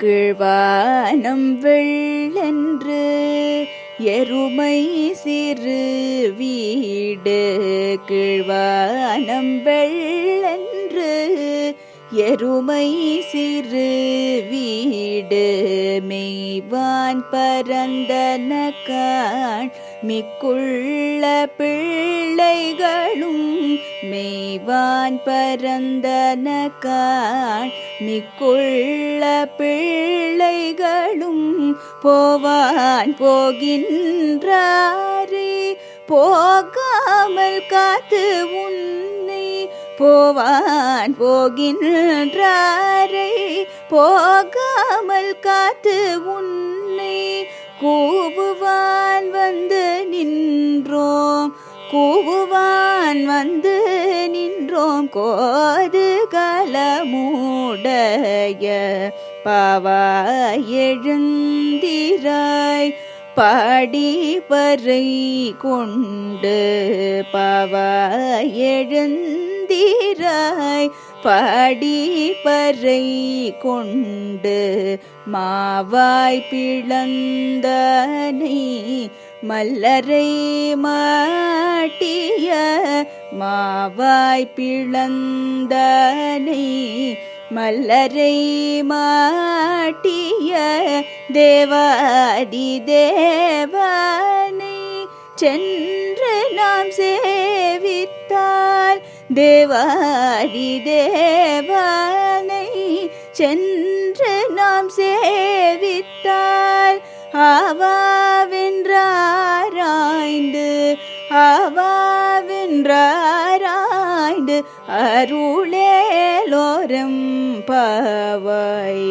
கீழ்வானம் வெள்ளென்று எருமை சிறு வீடு கீழ்வானம் வெள்ளென்று எருமை சிறு வீடு மெய்வான் பரந்தன காண் மிக்குள்ள பிள்ளைகளும் மெய் வான் பரந்தன காண் மிக்குள்ள பிள்ளைகளும் போவான் போகின்றாரே. போகாமல் காத்து உன்னை போவான் போகின்றாரை. போகாமல் காத்து உன்னை கூவுவான் வந்து நின்றோம். கூவுவான் வந்து நின்றோம் கோது கலமுடைய பாவாய் எழுந்திராய் பாடி கொண்டு பாவாய் எழுந்திராய் பாடி கொண்டு மாவாய் பிளந்தனை மல்லரை மாட்டிய மாவாய் பிளந்தனை மல்லரை மாட்டிய தேவாதி தேவனை சென்று நாம் சேவித்தால் தேவாதி தேவனை சென்று நாம் சேவித்தால் ஆவா ஆவாவென்றாராய்ந்து அருளேலோரம் பாவை.